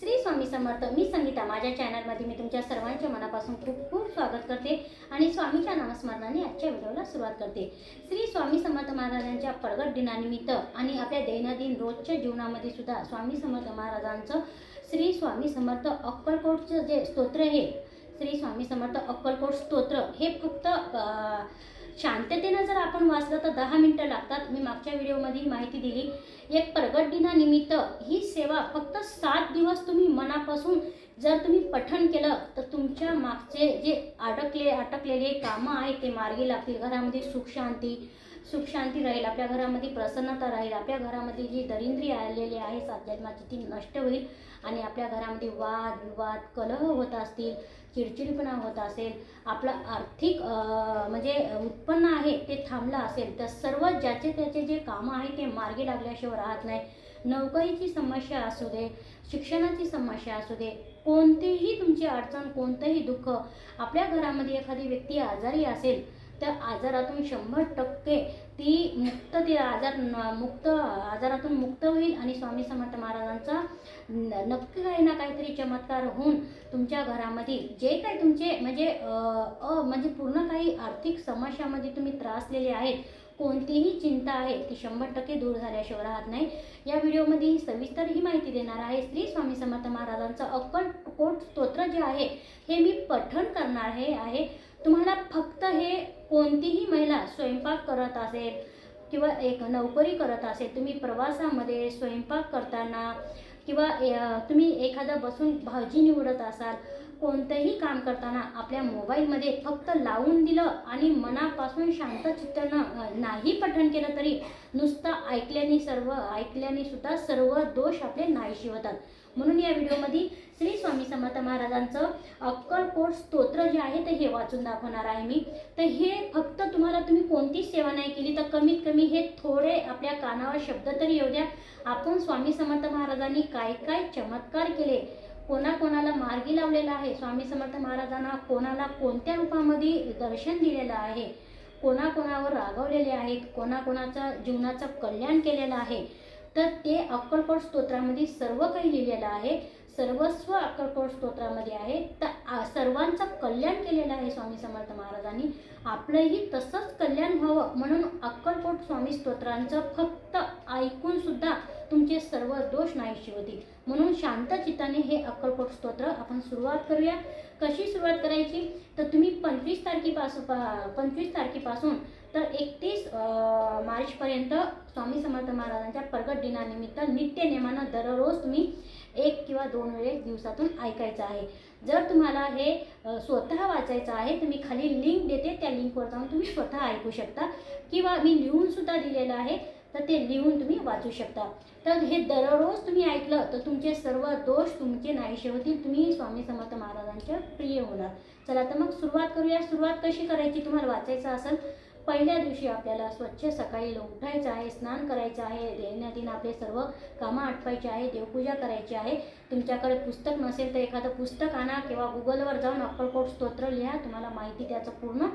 श्री स्वामी समर्थ मी संगीता. माझ्या चॅनलमध्ये मी तुमच्या सर्वांच्या मनापासून खूप खूप स्वागत करते आणि स्वामीच्या नामस्मरणाने आजच्या व्हिडिओला सुरुवात करते. श्री स्वामी समर्थ महाराजांच्या प्रगट दिनानिमित्त आणि आपल्या दैनंदिन रोजच्या जीवनामध्ये सुद्धा स्वामी समर्थ महाराजांचं श्री स्वामी समर्थ अक्कलकोटचं जे स्तोत्र आहे श्री स्वामी समर्थ अक्कलकोट स्तोत्र हे फक्त शांततेनं जर आपण वाचलं तर दहा मिनटं लागतात. मी मागच्या व्हिडिओमध्ये माहिती दिली. एक प्रगट दिनानिमित्त ही सेवा फक्त सात दिवस तुम्ही मनापासून जर तुम्ही पठण केलं तर तुमच्या मागचे जे अडकले अटकलेले कामं आहेत ते मार्गी लागतील. घरामध्ये सुख शांती सुख शांती राहील. आपल्या घरामध्ये प्रसन्नता राहील. आपल्या घरामध्ये जी दरिंद्री आलेली आहे सात जन्माची ती नष्ट होईल. आणि आपल्या घरामध्ये वाद विवाद कलह होत असतील चिडचिडपणा होत असेल आपलं आर्थिक म्हणजे उत्पन्न आहे ते थांबलं असेल तर सर्व ज्याचे त्याचे जे कामं आहे ते मार्गी लागल्याशिवाय राहत नाही. नोकरीची समस्या असू दे शिक्षणाची समस्या असू दे कोणतीही तुमची अडचण कोणतंही दुःख आपल्या घरामध्ये एखादी व्यक्ती आजारी असेल तर आजारातून शंभर टक्के ती मुक्त ते आजार मुक्त आजारातून मुक्त होईल आणि स्वामी समर्थ महाराजांचा न- नक्की काही ना काहीतरी चमत्कार होऊन तुमच्या घरामध्ये जे काही तुमचे म्हणजे अ, म्हणजे पूर्ण काही आर्थिक समस्यामध्ये तुम्ही त्रासलेले आहेत कोणतीही चिंता आहे ती शंभर टक्के दूर झाल्याशिवाय राहत नाही. या व्हिडिओमध्ये ही सविस्तर ही माहिती देणार आहे. श्री स्वामी समर्थ महाराजांचं अक्कलकोट स्तोत्र जे आहे हे मी पठण करणार हे आहे. तुम्हाला फक्त हे कोणतीही महिला स्वयंपाक करत असेल किंवा एक नोकरी करत असेल तुम्ही प्रवासामध्ये स्वयंपाक करताना किंवा तुम्ही एखादा बसून भाजी निवडत असाल कोणतंही काम करताना आपल्या मोबाईलमध्ये फक्त लावून दिलं आणि मनापासून शांत चित्तानं नाही पठण केलं तरी नुसतं ऐकल्याने सर्व ऐकल्याने सुद्धा सर्व दोष आपले नाहीशी होतात. म्हणून या व्हिडिओमध्ये श्री स्वामी समर्थ महाराजांचं अक्कलकोट स्तोत्र जे आहे ते हे वाचून दाखवणार आहे मी. तर हे फक्त तुम्हाला तुम्ही कोणतीच सेवा नाही केली तर कमीत कमी हे थोडे आपल्या कानावर शब्द तरी येऊ द्या. आपण स्वामी समर्थ महाराजांनी काय काय चमत्कार केले कोणाकोणाला मार्गी लावलेला आहे? स्वामी समर्थ महाराजांना कोणाला कोणत्या रूपामध्ये दर्शन दिलेलं आहे? कोणाकोणावर रागवलेले आहेत? कोणाकोणाचा जीवनाचं कल्याण केलेलं आहे? तर ते अक्कलकोट स्तोत्रामध्ये सर्व काही लिहिलेलं आहे. सर्वस्व अक्कलकोट स्तोत्रामध्ये आहे. तर आ- सर्वांचं कल्याण केलेलं आहे स्वामी समर्थ महाराजांनी. आपलंही तसंच कल्याण व्हावं म्हणून अक्कलकोट स्वामी स्तोत्रांचं फक्त ऐकून सुद्धा तुमचे सर्व दोष नाहीशी होतील म्हणून शांत चित्ताने हे अक्कलकोट स्तोत्र आपण सुरुवात करूया. कशी सुरुवात करायची? तर तुम्ही पंचवीस तारखेपासून पंचवीस तारखेपासून तर एकतीस मार्चपर्यंत स्वामी समर्थ महाराजांच्या प्रगट दिनानिमित्त नित्य नेमानं दररोज तुम्ही एक किंवा दोन वेळेस दिवसातून ऐकायचं आहे. जर तुम्हाला हे स्वतः वाचायचं आहे तर मी खाली लिंक देते. त्या लिंकवर जाऊन तुम्ही स्वतः ऐकू शकता. किंवा मी लिहून सुद्धा दिलेलं आहे. तर ते लिहून तुम्ही वाचू शकता. तर हे दररोज तुम्ही ऐकलं तर तुमचे सर्व दोष तुमचे नाहीशे होतील तुम्ही स्वामी समर्थ महाराजांच्या प्रिय होणार. चला तर मग सुरुवात करूया. सुरुवात कशी करायची तुम्हाला वाचायचं असेल पहिल्या दिवशी आपल्याला स्वच्छ सकाळी उठायचं आहे स्नान करायचं आहे दैनंदिन आपले सर्व कामं आटपायचे आहे देवपूजा करायची आहे. तुमच्याकडे पुस्तक नसेल तर एखादं पुस्तक आणा किंवा गुगलवर जाऊन अक्कलकोट स्तोत्र लिहा. तुम्हाला माहिती त्याचं पूर्ण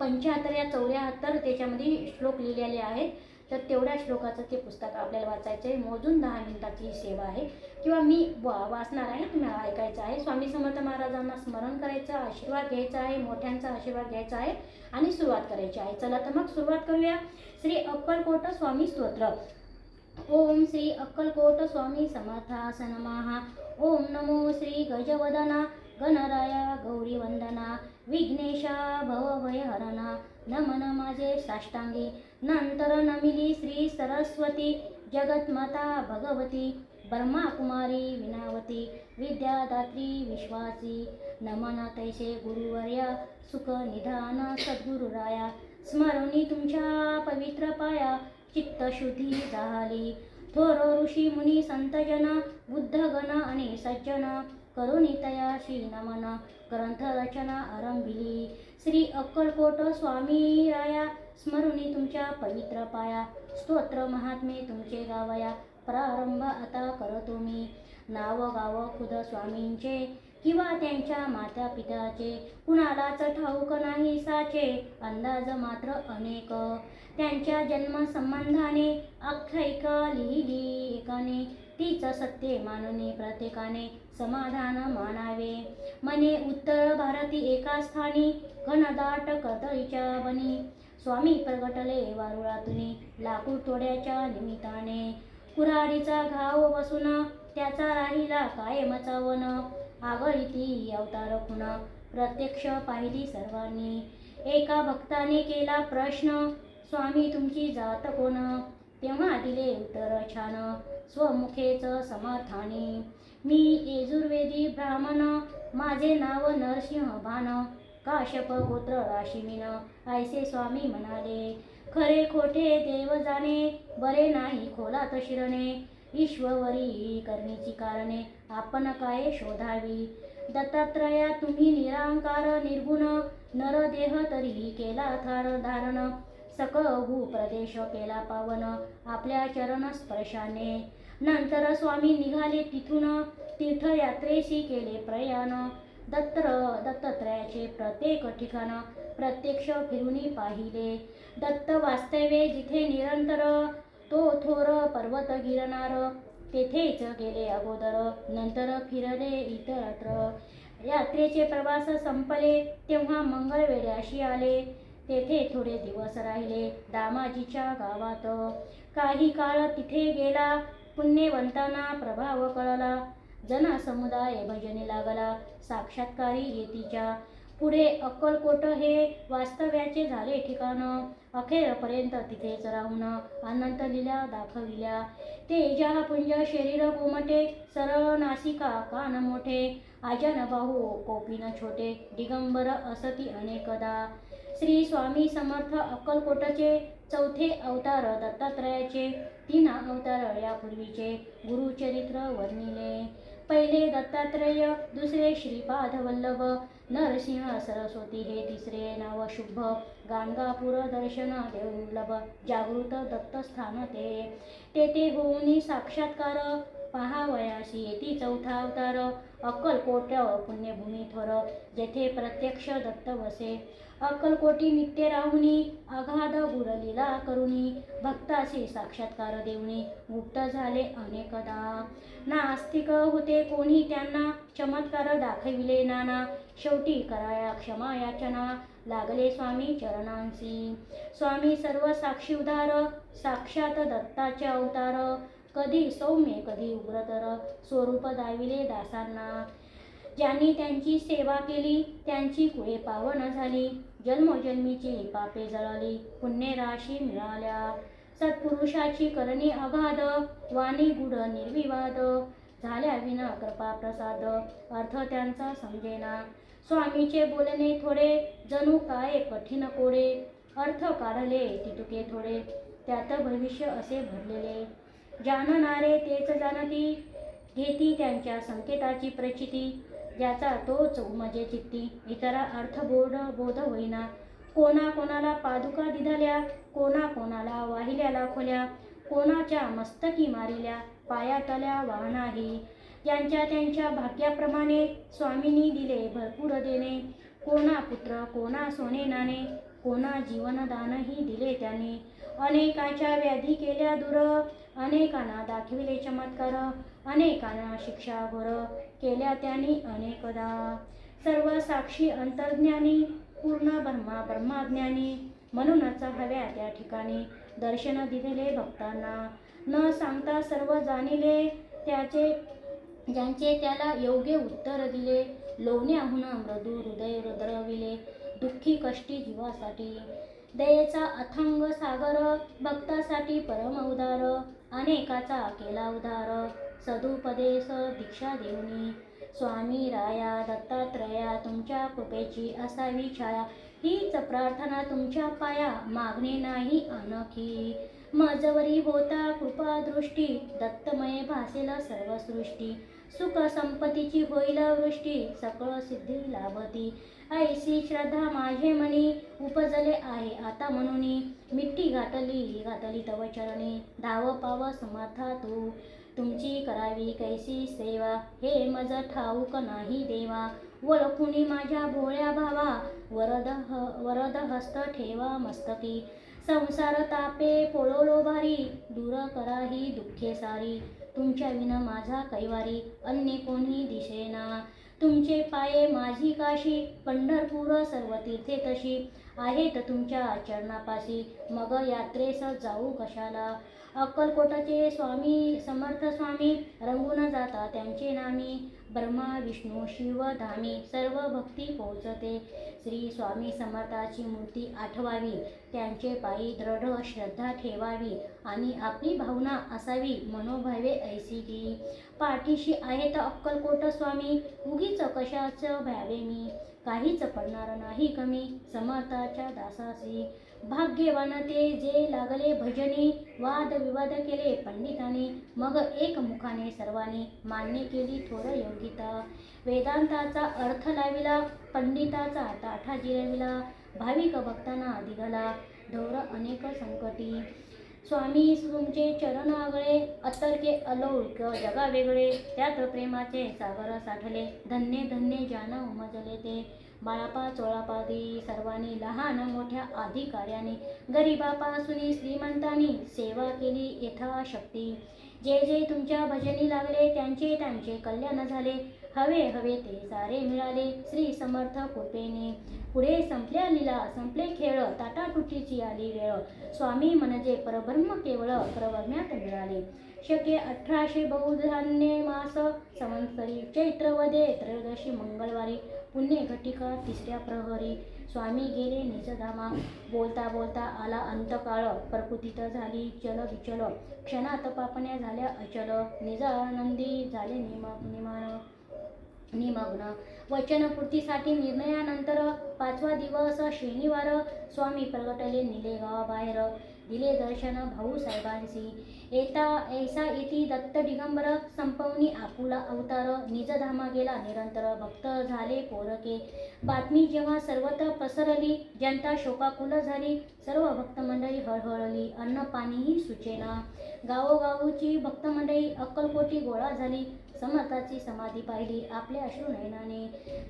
पंच्याहत्तर या चौऱ्याहत्तर त्याच्यामध्ये श्लोक लिहिलेले आहेत. तर तेवढ्या श्लोकाचं ते पुस्तक आपल्याला वाचायचं आहे. मोजून दहा मिनिटाची ही सेवा आहे. किंवा मी वा वाचणार आहे तुम्हाला ऐकायचं आहे. स्वामी समर्थ महाराजांना स्मरण करायचं आशीर्वाद घ्यायचा आहे मोठ्यांचा आशीर्वाद घ्यायचा आहे आणि सुरुवात करायची आहे. चला तर मग सुरुवात करूया. श्री अक्कलकोट स्वामी स्तोत्र. ओम श्री अक्कलकोट स्वामी समर्थास ओम नमो श्री गजवदना. गणराया गौरी वंदना विघ्नेशा भवभयहरणा नमन माझे साष्टांगी। नंतर नमिली श्री सरस्वती जगतमाता भगवती ब्रह्मा कुमारी विनावती विद्यादात्री विश्वासी। नमन तैसे गुरुवर्या सुख निधान सद्गुरुराया। स्मरणी तुमच्या पवित्र पाया चित्तशुद्धी झाली थोर ऋषी मुनी संतजन बुद्धगण आणि सज्जन करुणी श्री नमन ग्रंथ रचना आरंभिली। श्री अक्कलकोट स्वामी राया स्मरुणी तुमच्या पवित्र पाया. स्तोत्र महात्मे तुमचे गावया. प्रारंभ आता करतो मी. नाव गाव खुद स्वामींचे किंवा त्यांच्या माता पित्याचे कुणालाच ठाऊक नाही साचे. अंदाज मात्र अनेक. त्यांच्या जन्मसंबंधाने आख्यायिका लिहिली एकाने. तीच सत्य मानून प्रत्येकाने समाधान मानावे. मने उत्तर भारती एका स्थानी घनदाट कदळीच्या बनी. स्वामी प्रगटले वारुळातुनी लाकूड तोड्याच्या निमित्ताने. कुऱ्हाडीचा घाव बसून त्याचा राहिला कायमचा वन आगळी ती अवतार खुण प्रत्यक्ष पाहिली सर्वांनी. एका भक्ताने केला प्रश्न स्वामी तुमची जात कोण? तेव्हा दिले उत्तर छान. स्वमुखेच समर्थानी. मी येजुर्वेदी ब्राह्मण माझे नाव नरसिंह भान काश्यप गोत्र राशिमीन ऐसे स्वामी म्हणाले खरे खोटे देव जाणे बरे नाही खोलात शिरणे. ईश्वरी करणीची कारणे आपण काय शोधावी? दत्तात्रया तुम्ही निरांकार निर्गुण. नरदेह तरीही केला थार धारण. सकभू प्रदेश केला पावन. आपल्या चरण स्पर्शाने. नंतर स्वामी निघाले तिथून तीर्थयात्रेशी केले प्रयाण. दत्तर दत्तात्रयाचे प्रत्येक ठिकाण प्रत्यक्ष फिरूनी पाहिले. दत्त वास्तव्ये जिथे निरंतर तो थोर पर्वत गिरणार तेथेच गेले अगोदर. नंतर फिरले इतरत्र. यात्रेचे प्रवास संपले तेव्हा मंगळवेड्याशी आले. तेथे थोडे दिवस राहिले दामाजीच्या गावात. काही काळ तिथे गेला पुण्यवंतांना प्रभाव कळला. जनसमुदाय भजने लागला. साक्षात्कारी येतीच्या पुढे अक्कलकोट हे वास्तव्याचे झाले ठिकाण. अखेरपर्यंत तिथेच राहून अनंत लीला दाखविल्या. तेजा पुंज शरीर कोमटे सरळ नासिका कान मोठे आजन बाहू कोपिन छोटे दिगंबर असती अनेकदा. श्री स्वामी समर्थ अक्कलकोटचे चौथे अवतार दत्तात्रयाचे तीन अवतार यापूर्वीचे गुरुचरित्र वर्णिले. पहिले दत्तात्रय दुसरे श्रीपाद वल्लभ नरसिंह सरस्वती हे तिसरे नाव शुभ. गाणगापूर दर्शन देवलभ जागृत दत्तस्थान ते. तेथे होऊनी साक्षात्कार पहावयाशी येती चौथा अवतार अक्कलकोट पुण्यभूमी थोर जेथे प्रत्यक्ष दत्त वसे अक्कलकोटी नित्य राहुनी अगाध गुरलीला करुणी भक्ताशी साक्षात्कार देऊनी गुप्त झाले अनेकदा नास्तिक होते कोणी त्यांना चमत्कार दाखविले नाना शेवटी कराया क्षमा याचना लागले स्वामी चरणांसी स्वामी सर्व साक्षी उदार साक्षात दत्ताचे अवतार कधी सौम्य कधी उग्रतर स्वरूप दाविले दासांना. ज्यांनी त्यांची सेवा केली त्यांची कुळे पावन झाली. जन्मोजन्मीची पापे जळाली पुण्यराशी मिळाल्या. सत्पुरुषाची करणी अगाध वाणी गुढ निर्विवाद. झाल्या विना कृपा प्रसाद अर्थ त्यांचा समजेना. स्वामीचे बोलणे थोडे जणू काय कठीण कोडे. अर्थ काढले तितुके थोडे. त्यात भविष्य असे भरलेले. जाणणारे तेच जाणती घेती त्यांच्या संकेताची प्रचिती. ज्याचा तोच उमजे चित्ती. इतरा अर्थबोध बोध होईना. कोणा कोणाला पादुका दिधल्या कोणा कोणाला वाहिल्या खोल्या कोणाच्या मस्तकी मारिल्या पायातल्या वाहनाही. ज्यांच्या त्यांच्या भाग्याप्रमाणे स्वामींनी दिले भरपूर देणे. कोणा पुत्र कोणा सोने नाणे कोणा जीवनदानही दिले त्याने. अनेकाच्या व्याधी केल्या दूर अनेकांना दाखविले चमत्कार अनेकांना शिक्षा घोर केल्या त्यांनी अनेकदा. सर्व साक्षी अंतर्ज्ञानी पूर्ण ब्रह्मा ब्रह्माज्ञानी म्हणूनच हव्या त्या ठिकाणी दर्शन दिलेले भक्तांना. न सांगता सर्व जाणिले त्याचे ज्यांचे त्याला योग्य उत्तर दिले. लोण्याहून मृदू हृदय रुद्रविले दुःखी कष्टी जीवासाठी. दयेचा अथंग सागर भक्तासाठी परम उदार. अनेकाचा केला उदार सदुपदेश दीक्षा देऊनी. स्वामी राया दत्तात्रया तुमच्या कृपेची असावी छाया. हीच प्रार्थना तुमच्या पाया मागणे नाही अनखी मजवरी होता कृपा दृष्टी. दत्तमय भासेल सर्व सृष्टी सुख संपत्तीची होईल वृष्टी. सकळ सिद्धी लाभती. ऐशी श्रद्धा माझे मनी उपजले आहे. आता म्हणून मिठी घातली घातली तव चरणी. धाव पाव समर्था तू. तुमची करावी कैसी सेवा? हे मज ठाऊक नाही देवा. वळखुनी माझ्या भोळ्या भावा. वरद ह वरद हस्त ठेवा मस्तकी. संसार तापे पोळोलो भारी. दूर करा ही दुःखे सारी. तुमच्या विना माझा कैवारी. अन्य कोणी दिसेना. तुमचे पाये माझी काशी पंढरपूर सर्व तीर्थे तशी. आहेत तुमच्या चरणापाशी मग यात्रेस जाऊ कशाला? अक्कलकोटाचे स्वामी समर्थ स्वामी रंगून जाता त्यांचे नामी ब्रह्मा विष्णू शिव धामी सर्व भक्ती पोहोचते. श्री स्वामी समर्थाची मूर्ती आठवावी त्यांचे पायी दृढ श्रद्धा ठेवावी आणि आपली भावना असावी मनोभावे ऐसी की पाठीशी आहेत अक्कलकोट स्वामी उगीच कशाच भ्यावे मी? काहीच पडणार नाही कमी समर्थाच्या दासासी भाग्यवान ते जे लागले भजनी वाद विवाद केले पंडितांनी मग एक मुखाने सर्वांनी मान्य केली थोर योगिता. वेदांताचा अर्थ लाविला पंडिताचा ताठा जिरविला भाविक भक्तांना दिघाला ढोर अनेक संकटी. स्वामी तुमचे चरण आगळे अतर्के अलौक जगा वेगळे त्यात प्रेमाचे सागर साठले. धन्य धन्य ज्ञान उमजले ते. बाळापा चोळापादी सर्वांनी लहान मोठ्या अधिकाऱ्याने गरीबापासून श्रीमंतांनी सेवा केली यथाशक्ती. जे जे तुमच्या भजनी लागले त्यांचे त्यांचे कल्याण झाले. हवे हवे ते सारे मिळाले श्री समर्थ कृपेने. पुढे संपल्या लीला संपले खेळ ताटाटुटीची आली वेळ. स्वामी म्हणजे परब्रह्म केवळ प्रवर्ण्यात मिळाले. शके अठराशे बहुधान्य मास संवत्सरी चैत्रवदे त्रयोदशी मंगळवारी. पुण्य घटिका तिसऱ्या प्रहरी. स्वामी गेले निजधामा बोलता बोलता आला अंतकाळ. प्रकृतीत झाली चल विचल. क्षणात पापण्या झाल्या अचल. निजानंदी झाले निम निमान निमग्न. वचनपूर्तीसाठी निर्णयानंतर पाचवा दिवस शनिवार. स्वामी प्रगटले निलेगावाबाहेर दिले दर्शन भाऊ साहेबांशी. येता ऐसा इति दत्त दिगंबर संपवनी आपुला अवतार निजधामा गेला निरंतर भक्त झाले पोरके. बातमी जेव्हा सर्वत्र पसरली जनता शोकाकुल झाली सर्व भक्तमंडळी हळहळली अन्न पाणीही सुचेना. गावोगावची भक्तमंडळी अक्कलकोटी गोळा झाली समर्थाची समाधी पाहिली. आपल्या अश्रुनयनाने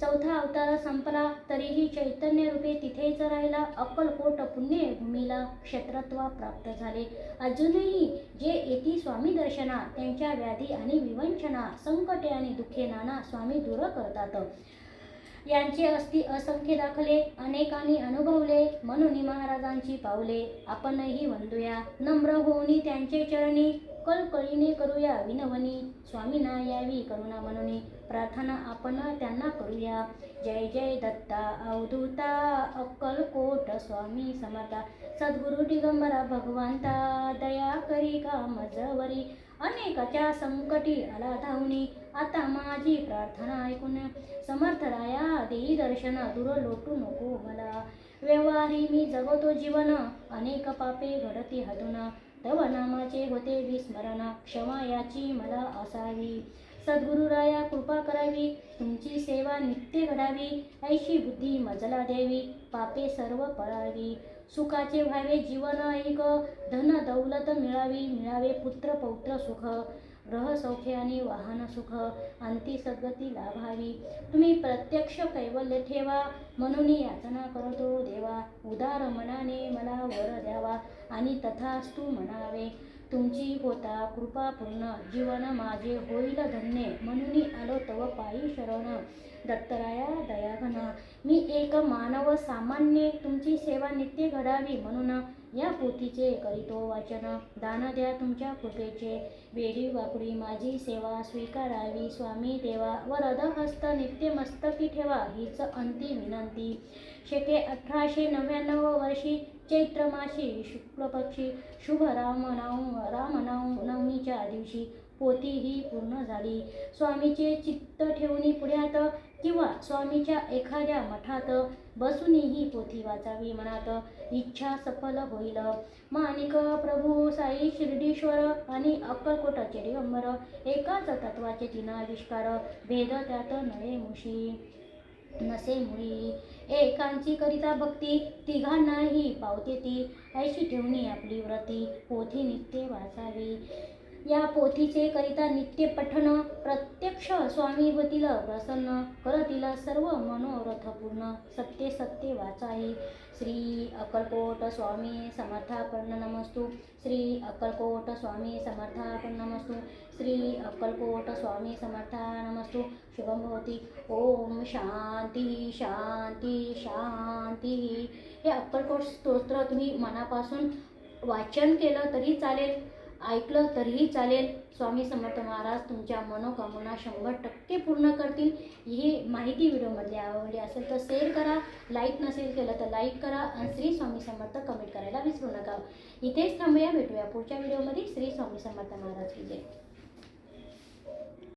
चौथा अवतार संपला. तरीही चैतन्य रूपे तिथेच राहिला. अक्कलकोट पुण्यभूमीला क्षेत्रत्व प्राप्त झाले. अजूनही जे येती स्वामी दर्शना त्यांच्या व्याधी आणि विवंचना संकटे आणि दुःखे नाना स्वामी दूर करतात. यांचे अस्ति असंख्य दाखले अनेकांनी अनुभवले म्हणून महाराजांची पावले. आपणही वंदूया. नम्र होऊनी त्यांचे चरणी कळकळीने करूया विनवनी. स्वामीना यावी करुणा म्हणून प्रार्थना आपण त्यांना करूया. जय जय दत्ता अवधूता. अक्कलकोट स्वामी समर्था. सद्गुरु दिगंबरा भगवंता. दया करी का मजवरी अनेकाच्या संकटी आला धावणी आता माझी प्रार्थना ऐकून समर्थराया देई दर्शन दूर लोटू नको मला. व्यवहारी मी जगतो जीवन. अनेक पापे घडती हदून तव नामाचे होते विस्मरण क्षमा याची मला असावी सद्गुरुराया कृपा करावी तुमची सेवा नित्य घडावी ऐशी बुद्धी मजला द्यावी पापे सर्व पळावी. सुखाचे व्हावे जीवन ऐक धन दौलत मिळावी मिळावे पुत्र पौत्र सुख. ग्रह आणि वाहन सुख अंती सद्गती लाभावी. तुम्ही प्रत्यक्ष कैवल्य ठेवा म्हणून याचना करतो देवा. उदार मनाने मला वर द्यावा आणि तथास्तु म्हणावे तुमची होता कृपा पूर्ण जीवन माझे होईल धन्य म्हणून आलो तव पायी शरण. दत्तराया दयाघन मी एक मानव सामान्य तुमची सेवा नित्य घडावी म्हणून या पोथीचे करीतो वाचन. दान द्या तुमच्या कृपेचे. बेडी वाकडी माझी सेवा स्वीकारावी. स्वामी देवा वरद हस्त नित्य मस्तकी ठेवा. हीच अंतिम विनंती. शेके अठराशे नव्याण्णव वर्षी चैत्र शुक्लपक्षी. शुक्ल पक्षी शुभ रामनाव रामनाव नवमीच्या दिवशी पोथी ही पूर्ण झाली. स्वामीचे चित्त ठेवून पुढ्यात किंवा स्वामीच्या एखाद्या मठात बसूनही पोथी वाचावी मनात. इच्छा सफल होईल. माणिक प्रभू साई शिर्डीश्वर आणि अक्कलकोटाचे दिगंबर एकाच तत्वाचे तिना आविष्कार. भेद त्यात नळे मुशी नसे मुळी. एकांची करिता भक्ती तिघांनाही पावते ती. ऐशी ठेवणी आपली व्रती पोथी नित्य वाचावी. या पोथीचे करिता नित्य पठण प्रत्यक्ष स्वामी होतील प्रसन्न करतील सर्व मनोरथ पूर्ण. सत्य सत्य वाचाई श्री अक्कलकोट स्वामी समर्थापन्न नमस्तु। श्री अक्कलकोट स्वामी समर्थापन्न नमस्तु। श्री अक्कलकोट स्वामी समर्था नमस्तु। शुभम भवती। ओम शांती शांती शांती। हे अक्कलकोट स्तोत्र तुम्ही मनापासून वाचन केलं तरी चालेल. ऐकलं तरीही चालेल. स्वामी समर्थ महाराज तुमच्या मनोकामना शंभर टक्के पूर्ण करतील. ही माहिती व्हिडिओमधली आवडली असेल तर शेअर करा. लाईक नसेल केलं तर लाईक करा आणि श्री स्वामी समर्थ कमेंट करायला विसरू नका. इथेच थांबूया. भेटूया पुढच्या व्हिडिओमध्ये. श्री स्वामी समर्थ महाराज की जय.